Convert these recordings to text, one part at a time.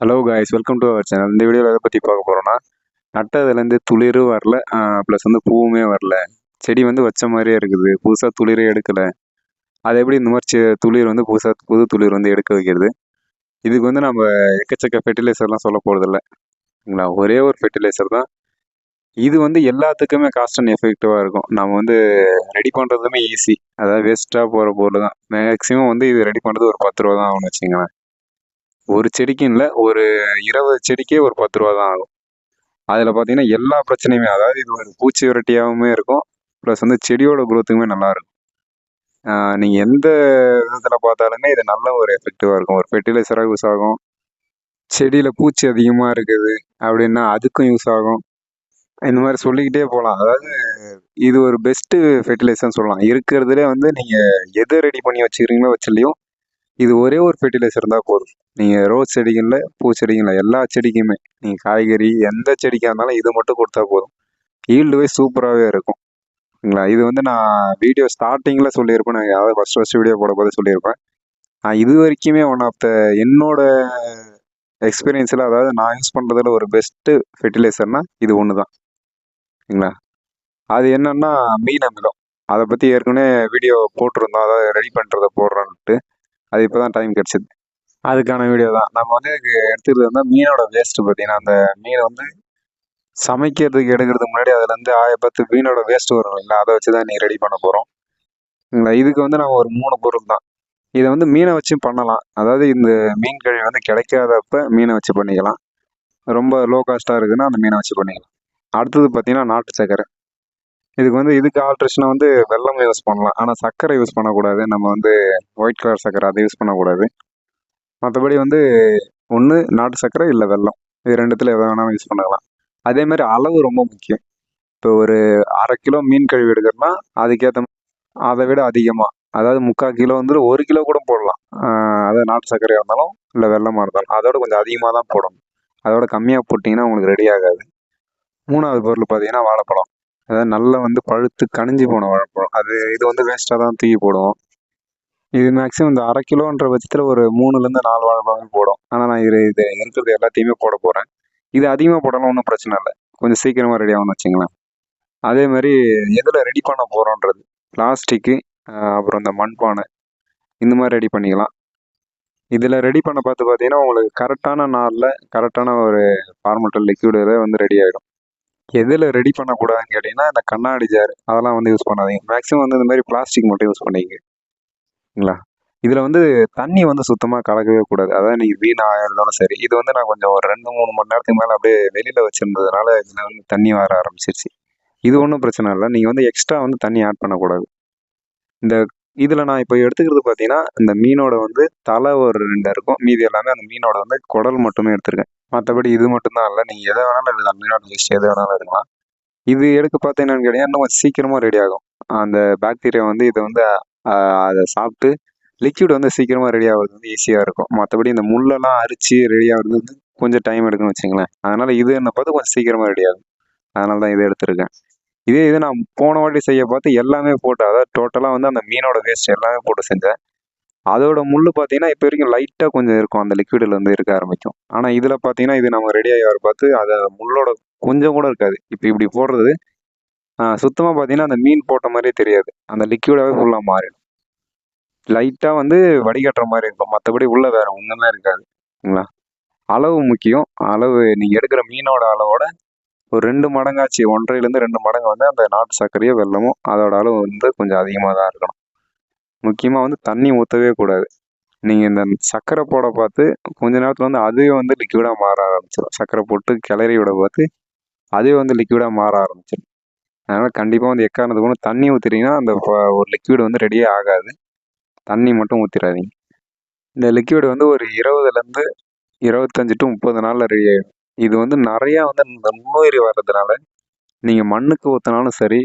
Hello guys welcome to our channel இந்த வீடியோவில் எதை பற்றி பார்க்க போகிறோன்னா நட்டதுலேருந்து துளிரும் வரல ப்ளஸ் வந்து பூவுமே வரல. செடி வந்து வச்ச மாதிரியே இருக்குது. புதுசாக துளிரே எடுக்கலை. அது எப்படி இந்த மாதிரி துளிர் வந்து புதுசாக புது துளிர் வந்து எடுக்க வைக்கிறது? இதுக்கு வந்து நம்ம எக்கச்சக்க ஃபெர்டிலைசர்லாம் சொல்ல போகிறதில்லைங்களா ஒரே ஒரு ஃபெர்டிலைசர் தான். இது வந்து எல்லாத்துக்குமே காஸ்ட் அண்ட் எஃபெக்டிவாக இருக்கும். நம்ம வந்து ரெடி பண்ணுறதுமே ஈஸி அதாவது வேஸ்ட்டாக போகிற பொருள் தான். மேக்ஸிமம் வந்து இது ரெடி பண்ணுறது ஒரு பத்து ரூபா தான் ஆகும்னு வச்சுங்களேன் ஒரு செடிக்குன்னு இல்லை ஒரு இருபது செடிக்கே ஒரு பத்து ரூபா தான் ஆகும். அதில் பார்த்தீங்கன்னா எல்லா பிரச்சனையுமே அதாவது இது ஒரு பூச்சி விரட்டியாகவுமே இருக்கும் ப்ளஸ் வந்து செடியோட குரோத்துக்குமே நல்லா இருக்கும். நீங்கள் எந்த விதத்தில் பார்த்தாலுமே இது நல்ல ஒரு எஃபெக்டிவாக இருக்கும். ஒரு ஃபெர்டிலைசராக யூஸ் ஆகும். செடியில் பூச்சி அதிகமாக இருக்குது அப்படின்னா அதுக்கும் யூஸ் ஆகும். இந்த மாதிரி சொல்லிக்கிட்டே போகலாம் அதாவது இது ஒரு பெஸ்ட்டு ஃபெர்டிலைசர்னு சொல்லலாம். இருக்கிறதுலே வந்து நீங்கள் எதை ரெடி பண்ணி வச்சுக்கிறீங்களோ வச்சுலையும் இது ஒரே ஒரு ஃபெர்டிலைசர் இருந்தால் போதும். நீங்கள் ரோஸ் செடிகளில் பூச்செடிகளில் எல்லா செடிக்குமே நீங்கள் காய்கறி எந்த செடிக்காக இருந்தாலும் இது மட்டும் கொடுத்தா போதும். ஈல்டு வைஸ் சூப்பராகவே இருக்கும். சரிங்களா இது வந்து நான் வீடியோ ஸ்டார்டிங்கில் சொல்லியிருப்பேன். நான் யாராவது ஃபஸ்ட் ஃபஸ்ட் வீடியோ போட போது சொல்லியிருப்பேன். நான் இது வரைக்குமே ஒன் ஆஃப் த என்னோட எக்ஸ்பீரியன்ஸில் அதாவது நான் யூஸ் பண்ணுறதுல ஒரு பெஸ்ட்டு ஃபெர்டிலைசர்னால் இது ஒன்று தான் சரிங்களா அது என்னென்னா மீன் அமிலம் அதை பற்றி ஏற்கனவே வீடியோ போட்டிருந்தோம். அதாவது ரெடி பண்ணுறத போடுறோன்ட்டு. அது இப்போ தான் டைம் கிடச்சிது. அதுக்கான வீடியோ தான். நம்ம வந்து இதுக்கு எடுத்துக்கிறது வந்து மீனோட வேஸ்ட்டு பார்த்தீங்கன்னா அந்த மீனை வந்து சமைக்கிறதுக்கு எடுக்கிறதுக்கு முன்னாடி அதுலேருந்து ஆய பத்து மீனோட வேஸ்ட்டு வரும் இல்லை அதை வச்சு தான் நீ ரெடி பண்ண போகிறோம் இதுக்கு வந்து நம்ம ஒரு மூணு பொருள் தான். இதை வந்து மீனை வச்சும் பண்ணலாம். அதாவது இந்த மீன் கழிவு வந்து கிடைக்காதப்ப மீனை வச்சு பண்ணிக்கலாம். ரொம்ப லோ காஸ்ட்டாக இருக்குதுன்னா அந்த மீனை வச்சு பண்ணிக்கலாம். அடுத்தது பார்த்தீங்கன்னா நாட்டு சர்க்கரை. இதுக்கு வந்து இதுக்கு ஆல்ட்ரேஷனாக வந்து வெல்லம் யூஸ் பண்ணலாம். ஆனால் சர்க்கரை யூஸ் பண்ணக்கூடாது. நம்ம வந்து ஒயிட் கலர் சர்க்கரை அதை யூஸ் பண்ணக்கூடாது. மற்றபடி வந்து ஒன்று நாட்டு சர்க்கரை இல்லை வெல்லம் இது ரெண்டுத்தில் எதை வேணாலும் யூஸ் பண்ணலாம். அதே மாதிரி அளவு ரொம்ப முக்கியம். இப்போ ஒரு அரை கிலோ மீன் கழுவி எடுக்கிறோம்னா அதுக்கேற்ற அதை விட அதிகமாக அதாவது முக்கால் கிலோ வந்து ஒரு கிலோ கூட போடலாம். அதாவது நாட்டு சர்க்கரையாக இருந்தாலும் இல்லை வெல்லமாக இருந்தாலும். அதோட கொஞ்சம் அதிகமாக தான் போடணும். அதோட கம்மியாக போட்டிங்கன்னா உங்களுக்கு ரெடி ஆகாது. மூணாவது பொருள் பார்த்தீங்கன்னா வாழைப்பழம். அதாவது நல்லா வந்து பழுத்து கனிஞ்சு போன வாழைப்பழம் அது இது வந்து வேஸ்ட்டாக தான் தூக்கி போடுவோம் இது மேக்ஸிமம் இந்த அரை கிலோன்ற பட்சத்தில் ஒரு மூணுலேருந்து நாலு வாழைப்பழம் போடும். ஆனால் நான் இது இது இருக்கிறது எல்லாத்தையுமே போட போகிறேன் இது அதிகமாக போடலாம் ஒன்றும் பிரச்சனை இல்லை. கொஞ்சம் சீக்கிரமாக ரெடி ஆகும்னு வச்சுங்களேன். அதே மாதிரி எதில் ரெடி பண்ண போகிறோன்றது பிளாஸ்டிக்கு அப்புறம் இந்த மண்பானை. இந்த மாதிரி ரெடி பண்ணிக்கலாம். இதில் ரெடி பண்ண பார்த்து பார்த்தீங்கன்னா உங்களுக்கு கரெக்டான நாளில் கரெக்டான ஒரு ஃபார்மட்டல் லிக்யூடில் வந்து ரெடி ஆகிடும் எதில் ரெடி பண்ணக்கூடாதுன்னு கேட்டிங்கன்னா இந்த கண்ணாடி ஜார் அதெல்லாம் வந்து யூஸ் பண்ணாதீங்க. மேக்ஸிமம் வந்து இந்த மாதிரி பிளாஸ்டிக் மட்டும் யூஸ் பண்ணிக்கங்களா இதில் வந்து தண்ணி வந்து சுத்தமாக கலக்கவே கூடாது. அதான் நீங்கள் வீணாக இருந்தாலும் சரி. இது வந்து நான் கொஞ்சம் ஒரு ரெண்டு மூணு மணி நேரத்துக்கு மேலே அப்படியே வெளியில் வச்சுருந்ததுனால இதில் வந்து தண்ணி வர ஆரம்பிச்சிருச்சு. இது ஒன்றும் பிரச்சனை இல்லை. நீங்கள் வந்து எக்ஸ்ட்ரா வந்து தண்ணி ஆட் பண்ணக்கூடாது. இந்த இதில் நான் இப்போ எடுத்துக்கிறது பார்த்தீங்கன்னா இந்த மீனோட வந்து தலை ஒரு ரெண்டு இருக்கும். மீதி எல்லாமே அந்த மீனோட வந்து குடல் மட்டுமே எடுத்திருக்கேன். மற்றபடி இது மட்டும்தான் இல்லை. நீங்கள் எதை வேணாலும் எடுக்கலாம். மீனோட லிஸ்ட் எதை வேணாலும் எடுக்கலாம். இது எடுக்க பார்த்து என்னன்னு கேட்டீங்கன்னா இன்னும் கொஞ்சம் சீக்கிரமாக ரெடி ஆகும். அந்த பாக்டீரியா வந்து இதை வந்து அதை சாப்பிட்டு லிக்யூட் வந்து சீக்கிரமாக ரெடி ஆகிறது வந்து ஈஸியாக இருக்கும். மற்றபடி இந்த முள்ளெல்லாம் அரிச்சு ரெடி ஆகிறது வந்து கொஞ்சம் டைம் எடுக்கணும்னு வச்சுங்களேன் அதனால் இது என்ன பார்த்து கொஞ்சம் சீக்கிரமாக ரெடி ஆகும். அதனால தான் இதை எடுத்திருக்கேன். இதே இது நான் போன வாட்டி செய்ய பார்த்து எல்லாமே போட்டு அதாவது டோட்டலாக வந்து அந்த மீனோட வேஸ்ட் எல்லாமே போட்டு செஞ்சேன். அதோட முள் பார்த்தீங்கன்னா இப்போ வரைக்கும் லைட்டாக கொஞ்சம் இருக்கும். அந்த லிக்விடில் வந்து இருக்க ஆரம்பிக்கும். ஆனால் இதில் பார்த்தீங்கன்னா இது நம்ம ரெடி ஆகி வர பார்த்து அதை முள்ளோட கொஞ்சம் கூட இருக்காது. இப்போ இப்படி போடுறது சுத்தமாக பார்த்தீங்கன்னா அந்த மீன் போட்ட மாதிரியே தெரியாது. அந்த லிக்விடாகவே ஃபுல்லாக மாறிடும். லைட்டாக வந்து வடிகட்டுற மாதிரி இருக்கும். மற்றபடி உள்ள வேறு ஒன்றுமே இருக்காது. சரிங்களா? அளவு முக்கியம். அளவு நீங்கள் எடுக்கிற மீனோட அளவோட ஒரு ரெண்டு மடங்காச்சு ஒன்றரைலேருந்து ரெண்டு மடங்கு வந்து அந்த நாட்டு சர்க்கரையோ வெல்லமோ அதோட அளவு வந்து கொஞ்சம் அதிகமாக தான் இருக்கணும். முக்கியமாக வந்து தண்ணி ஊற்றவே கூடாது. நீங்கள் இந்த சர்க்கரை போட பார்த்து கொஞ்ச நேரத்தில் வந்து அதுவே வந்து லிக்விடாக மாற ஆரம்பிச்சிடும் சர்க்கரை போட்டு கிளறி விட பார்த்து அதுவே வந்து லிக்விடாக மாற ஆரம்பிச்சிடும் அதனால் கண்டிப்பாக வந்து எக்காரணத்துக்கு ஒன்று தண்ணி ஊற்றுறீங்கன்னா அந்த ஒரு லிக்விடு வந்து ரெடியே ஆகாது. தண்ணி மட்டும் ஊற்றிடாதீங்க இந்த லிக்விடு வந்து ஒரு இருபதுலேருந்து இருபத்தஞ்சி டு முப்பது நாளில் ரெடி ஆகிடும் இது வந்து நிறையா வந்து இந்த நுண்ணுயிரி வர்றதுனால நீங்கள் மண்ணுக்கு ஊற்றினாலும் சரி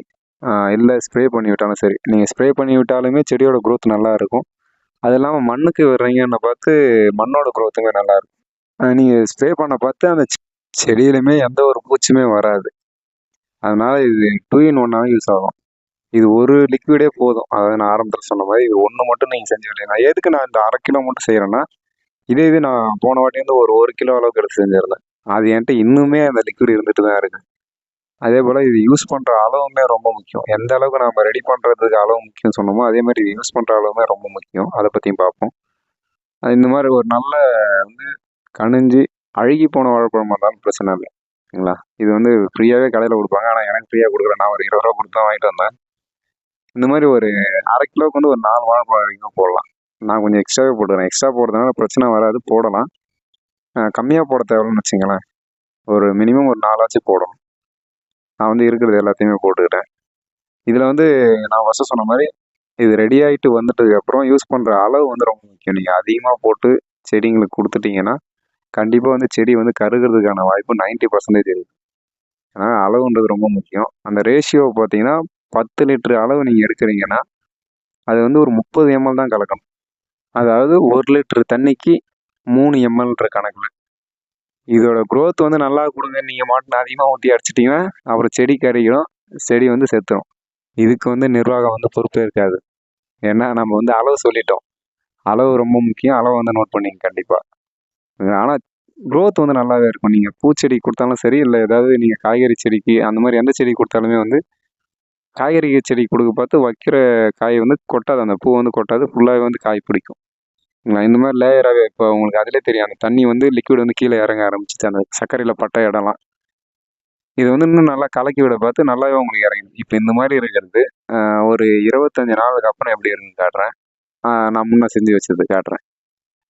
இல்லை ஸ்ப்ரே பண்ணி விட்டாலும் சரி. நீங்கள் ஸ்ப்ரே பண்ணி விட்டாலுமே செடியோட க்ரோத் நல்லா இருக்கும். அது இல்லாமல் மண்ணுக்கு விடுறீங்கன்னு பார்த்து மண்ணோட க்ரோத்துமே நல்லா இருக்கும். நீங்கள் ஸ்ப்ரே பண்ண பார்த்து அந்த செடியிலுமே எந்த ஒரு பூச்சியுமே வராது. அதனால் இது டூ இன் ஒன்னாக யூஸ் ஆகும். இது ஒரு லிக்விடே போதும். அதாவது நான் ஆரம்பத்தில் சொன்ன மாதிரி இது ஒன்று மட்டும் நீங்கள் செஞ்சு விட்டீங்கன்னா எதுக்கு நான் இந்த அரை கிலோ மட்டும் செய்கிறேன்னா இதே இது நான் போன வாட்டி வந்து ஒரு ஒரு கிலோ அளவுக்கு எடுத்து செஞ்சிருந்தேன். அது என்கிட்ட இன்னுமே அந்த லிக்விட் இருந்துட்டு தான் இருக்குது அதே போல் இது யூஸ் பண்ணுற அளவுமே ரொம்ப முக்கியம். எந்த அளவுக்கு நம்ம ரெடி பண்ணுறதுக்கு அளவு முக்கியம் சொன்னோமோ அதே மாதிரி இது யூஸ் பண்ணுற அளவுமே ரொம்ப முக்கியம். அதை பற்றியும் பார்ப்போம். அது இந்த மாதிரி ஒரு நல்ல வந்து கனிஞ்சு அழுகி போன வாழைப்பழமாக இருந்தாலும் பிரச்சனை இல்லை. சரிங்களா? இது வந்து ஃப்ரீயாகவே கடையில் கொடுப்பாங்க. ஆனால் எனக்கு ஃப்ரீயாக கொடுக்குறேன் நான் ஒரு இருபது ரூபா கொடுத்து தான் வாங்கிட்டு வந்தேன். இந்த மாதிரி ஒரு அரை கிலோவுக்கு வந்து ஒரு நாலு வாழைப்பழம் வரைக்கும் போடலாம். நான் கொஞ்சம் எக்ஸ்ட்ராவே போட்டுக்கிறேன் எக்ஸ்ட்ரா போடுறதுனால பிரச்சனை வராது. போடலாம். கம்மியாக போட தேவைன்னு வச்சுங்களேன். ஒரு மினிமம் ஒரு நாலாச்சும் போடணும். நான் வந்து இருக்கிறது எல்லாத்தையுமே போட்டுக்கிட்டேன். இதில் வந்து நான் ஃபஸ்ட்டு சொன்ன மாதிரி இது ரெடி ஆகிட்டு வந்துட்டதுக்கப்புறம் யூஸ் பண்ணுற அளவு வந்து ரொம்ப முக்கியம். நீங்கள் அதிகமாக போட்டு செடிங்களுக்கு கொடுத்துட்டிங்கன்னா கண்டிப்பாக வந்து செடி வந்து கருகிறதுக்கான வாய்ப்பு 90% பர்சன்டேஜ் இருக்குது ஏன்னா அளவுன்றது ரொம்ப முக்கியம். அந்த ரேஷியோ பார்த்தீங்கன்னா பத்து லிட்டர் அளவு நீங்கள் எடுக்கிறீங்கன்னா அது வந்து ஒரு முப்பது எம்எல் தான் கலக்கணும். அதாவது ஒரு லிட்டர் தண்ணிக்கு மூணு எம்எல்ன்ற கணக்கில். இதோட க்ரோத் வந்து நல்லா கொடுங்க. நீங்கள் மாட்டின அதிகமாக ஊற்றி அடிச்சிட்டிங்கன்னா அப்புறம் செடி கருகிடும் செடி வந்து செத்துரும். இதுக்கு வந்து நிர்வாகம் வந்து பொறுப்பே இருக்காது. ஏன்னா நம்ம வந்து அளவு சொல்லிட்டோம். அளவு ரொம்ப முக்கியம். அளவு வந்து நோட் பண்ணிங்க கண்டிப்பாக ஆனால் க்ரோத் வந்து நல்லாவே இருக்கும். நீங்கள் பூச்செடி கொடுத்தாலும் சரி இல்லை ஏதாவது நீங்கள் காய்கறி செடிக்கு அந்த மாதிரி எந்த செடி கொடுத்தாலுமே வந்து காய்கறி செடி கொடுக்க பார்த்து வைக்கிற காய் வந்து கொட்டாது. அந்த பூ வந்து கொட்டாது. ஃபுல்லாகவே வந்து காய் பிடிக்கும். சரிங்களா? இந்த மாதிரி லேயராகவே இப்போ உங்களுக்கு அதிலே தெரியும். அந்த தண்ணி வந்து லிக்விட் வந்து கீழே இறங்க ஆரம்பிச்சிச்சு. அந்த சர்க்கரையில் பட்ட இடம்லாம். இது வந்து இன்னும் நல்லா கலக்கி விட பார்த்து நல்லாவே உங்களுக்கு இறங்குது இப்போ இந்த மாதிரி இருக்கிறது ஒரு இருபத்தஞ்சி நாளுக்கு அப்புறம் எப்படி இருக்குன்னு காட்டுறேன். நான் முன்னே செஞ்சு வச்சது காட்டுறேன்.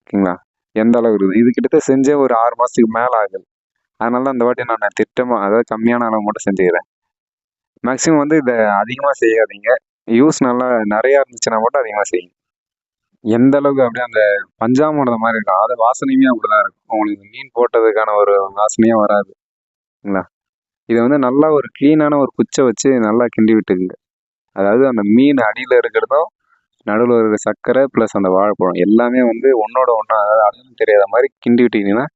ஓகேங்களா? எந்த அளவு இருக்குது? இது கிட்டத்தட்ட செஞ்சே ஒரு ஆறு மாதத்துக்கு மேலே ஆகுது. அதனால தான் இந்த வாட்டி நான் திட்டமாக அதாவது கம்மியான அளவு மட்டும் செஞ்சுக்கிறேன். மேக்ஸிமம் வந்து இதை அதிகமாக செய்யாதீங்க. யூஸ் நல்லா நிறையா இருந்துச்சுன்னா மட்டும் அதிகமாக செய்யுங்க. எந்த அளவுக்கு அப்படியே அந்த பஞ்சாமோட மாதிரி இருக்கும் அது வாசனையுமே அப்படிதான் இருக்கும். உங்களுக்கு மீன் போட்டதுக்கான ஒரு வாசனையும் வராது. இதை வந்து நல்லா ஒரு க்ளீனான ஒரு குச்சை வச்சு நல்லா கிண்டி விட்டுக்குங்க. அதாவது அந்த மீன் அடியில் இருக்கிறதும் நடுவில் இருக்கிற சர்க்கரை ப்ளஸ் அந்த வாழைப்பழம் எல்லாமே வந்து ஒன்றோட ஒன்றா அதாவது அடையாளம் தெரியாத மாதிரி கிண்டி விட்டீங்கன்னா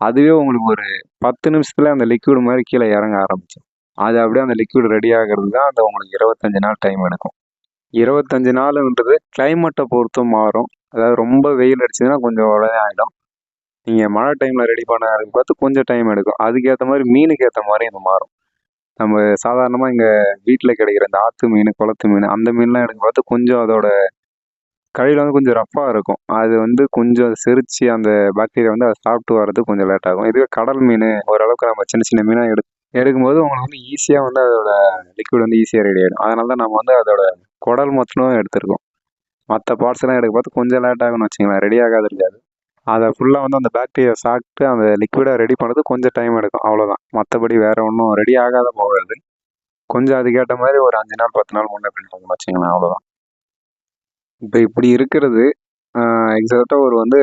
அதுவே உங்களுக்கு ஒரு பத்து நிமிஷத்தில் அந்த லிக்விட் மாதிரி கீழே இறங்க ஆரம்பிச்சிடும். அது அப்படியே அந்த லிக்விட் ரெடி ஆகிறது தான் அந்த உங்களுக்கு இருபத்தஞ்சு நாள் டைம் எடுக்கும். இருபத்தஞ்சி நாளுன்றது கிளைமேட்டை பொறுத்தும் மாறும். அதாவது ரொம்ப வெயில் அடிச்சதுன்னா கொஞ்சம் உடனே ஆகிடும் நீங்கள் மழை டைமில் ரெடி பண்ண பார்த்து கொஞ்சம் டைம் எடுக்கும். அதுக்கேற்ற மாதிரி மீனுக்கு ஏற்ற மாதிரி இது மாறும். நம்ம சாதாரணமாக இங்கே வீட்டில் கிடைக்கிற இந்த ஆற்று மீன் குளத்து மீன் அந்த மீன்லாம் எடுக்க பார்த்து கொஞ்சம் அதோட கழியில் வந்து கொஞ்சம் ரஃப்பாக இருக்கும். அது வந்து கொஞ்சம் செரித்து அந்த பாக்டீரியா வந்து அதை சாப்பிட்டு வர்றதுக்கு கொஞ்சம் லேட் ஆகும். இதுவே கடல் மீன் ஓரளவுக்கு நம்ம சின்ன சின்ன மீனாக எடுத்து எடுக்கும்போது உங்களுக்கு வந்து ஈஸியாக வந்து அதோட லிக்விட் வந்து ஈஸியாக ரெடி ஆகிடும் அதனால தான் நம்ம வந்து அதோட குடல் மொத்தம் எடுத்திருக்கோம். மற்ற பார்ட்ஸ் எல்லாம் எடுக்க பார்த்து கொஞ்சம் லேட் ஆகும்னு வச்சுங்களேன் ரெடி ஆகாது இருக்காது அதை ஃபுல்லாக வந்து அந்த பேக்டீரியா சாப்பிட்டு அந்த லிக்விடை ரெடி பண்ணுறது கொஞ்சம் டைம் எடுக்கும். அவ்வளோதான் மற்றபடி வேறு ஒன்றும் ரெடி ஆகாத போகாது. கொஞ்சம் அதுக்கேற்ற மாதிரி ஒரு அஞ்சு நாள் பத்து நாள் முன்னே பிடிக்கும் வச்சுங்களேன் அவ்வளோதான் இப்போ இப்படி இருக்கிறது எக்ஸாக்டாக ஒரு வந்து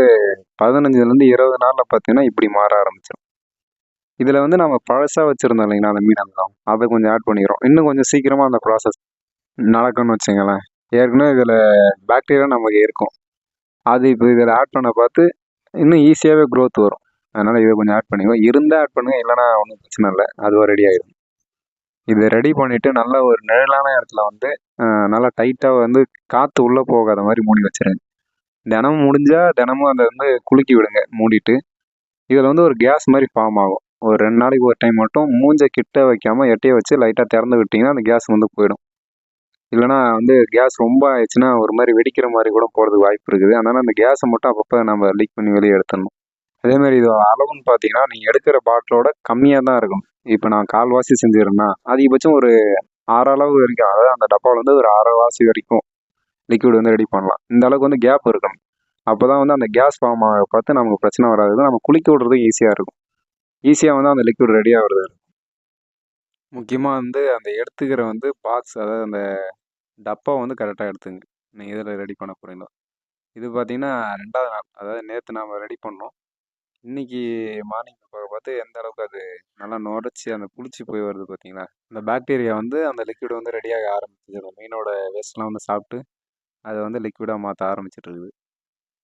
பதினஞ்சுலேருந்து இருபது நாளில் பார்த்தீங்கன்னா இப்படி மாற ஆரம்பிச்சிடும் இதில் வந்து நம்ம பழசாக வச்சுருந்தோம் இல்லைங்களா அந்த மீன் அந்த அதை கொஞ்சம் ஆட் பண்ணிக்கிறோம். இன்னும் கொஞ்சம் சீக்கிரமாக அந்த ப்ராசஸ் நடக்கும்னு வச்சுங்களேன். ஏற்கனவே இதில் பாக்டீரியா நமக்கு இருக்கும். அது இப்போ இதில் ஆட் பண்ண பார்த்து இன்னும் ஈஸியாகவே க்ரோத் வரும். அதனால் இதை கொஞ்சம் ஆட் பண்ணிக்கோ இருந்தால் ஆட் பண்ணுங்கள் இல்லைனா ஒன்றும் பிரச்சனை இல்லை. அதுவும் ரெடி ஆகிடும் இதை ரெடி பண்ணிவிட்டு நல்ல ஒரு நிழலான இடத்துல வந்து நல்லா டைட்டாக வந்து காற்று உள்ளே போகாத மாதிரி மூடி வச்சுருங்க. தினமும் முடிஞ்சால் தினமும் அதை வந்து குலுக்கி விடுங்க மூடிட்டு. இதில் வந்து ஒரு கேஸ் மாதிரி ஃபார்ம் ஆகும். ஒரு ரெண்டு நாளைக்கு ஒரு டைம் மட்டும் மூஞ்ச கிட்ட வைக்காம எட்டையை வச்சு லைட்டாக திறந்து விட்டிங்கன்னா அந்த கேஸ் வந்து போயிடும். இல்லைனா வந்து கேஸ் ரொம்ப ஆயிடுச்சுன்னா ஒரு மாதிரி வெடிக்கிற மாதிரி கூட போகிறதுக்கு வாய்ப்பு இருக்குது. அதனால் அந்த கேஸை மட்டும் அப்பப்போ நம்ம லீக் பண்ணி வெளியே எடுத்துடணும். அதேமாதிரி இது அளவுன்னு பார்த்தீங்கன்னா நீங்கள் எடுக்கிற பாட்டிலோட கம்மியாக தான் இருக்கும். இப்போ நான் கால்வாசி செஞ்சுருந்தேன்னா அதிகபட்சம் ஒரு ஆறு அளவு வரைக்கும் அதாவது அந்த டப்பாவில் வந்து ஒரு அரை வாசி வரைக்கும் லிக்விட் வந்து ரெடி பண்ணலாம். இந்த அளவுக்கு வந்து கேப் இருக்கணும் அப்போ தான் வந்து அந்த கேஸ் ஃபார்ம் ஆக பார்த்து நமக்கு பிரச்சனை வராது. நம்ம குளிக்க விடுறது ஈஸியாக இருக்கும். ஈஸியாக வந்து அந்த லிக்விட் ரெடி ஆகுறது முக்கியமாக வந்து அந்த எடுத்துக்கிற வந்து பாக்ஸ் அதாவது அந்த டப்பா வந்து கரெக்டாக எடுத்துங்க. நீங்கள் இதில் ரெடி பண்ண போகிறீங்களோ இது பார்த்தீங்கன்னா ரெண்டாவது நாள் அதாவது நேற்று நாம் ரெடி பண்ணோம். இன்னைக்கு மார்னிங் பார்த்து எந்த அளவுக்கு அது நல்லா நுரைச்சி அந்த புளிச்சு போய் வருது பார்த்தீங்களா அந்த பாக்டீரியா வந்து அந்த லிக்விட் வந்து ரெடியாக ஆரம்பிச்சிது. மீனோட வேஸ்ட்லாம் வந்து சாப்பிட்டு அதை வந்து லிக்விடாக மாற்ற ஆரம்பிச்சிட்ருக்குது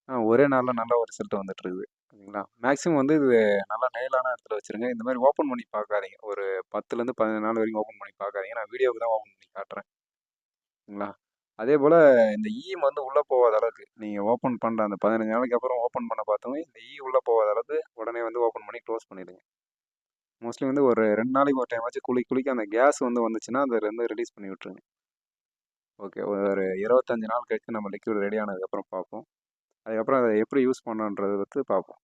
ஆ, ஒரே நாளில் நல்ல ஒரு ரிசல்ட் வந்துட்டுருக்குது ஓகேங்களா மேக்ஸிமம் வந்து இது நல்லா நேலான இடத்துல வச்சுருங்க. இந்த மாதிரி ஓப்பன் பண்ணி பார்க்காதீங்க ஒரு பத்துலேருந்து பதினஞ்சு நாள் வரைக்கும் ஓப்பன் பண்ணி பார்க்காதீங்க நான் வீடியோவுக்கு தான் ஓப்பன் பண்ணி காட்டுறேன். சரிங்களா அதே போல் இந்த ஈம் வந்து உள்ளே போகாத அளவுக்கு நீங்கள் ஓப்பன் பண்ணுற அந்த பதினஞ்சு நாளைக்கு அப்புறம் ஓப்பன் பண்ண பார்த்தவங்க இந்த e ஈ உள்ளே போகாத அளவுக்கு உடனே வந்து ஓப்பன் பண்ணி க்ளோஸ் பண்ணிடுங்க. மோஸ்ட்லி வந்து ஒரு ரெண்டு நாளைக்கு ஒரு டைம் ஆச்சு குளி குளிக்க அந்த கேஸ் வந்து வந்துச்சுன்னா அதிலேருந்து ரிலீஸ் பண்ணி விட்ருங்க ஓகே ஒரு இருபத்தஞ்சி நாள் கழித்து நம்ம லிக்விட் ரெடி ஆனதுக்கப்புறம் பார்ப்போம். அதுக்கப்புறம் அதை எப்படி யூஸ் பண்ணணுன்றதை பற்றி பார்ப்போம்.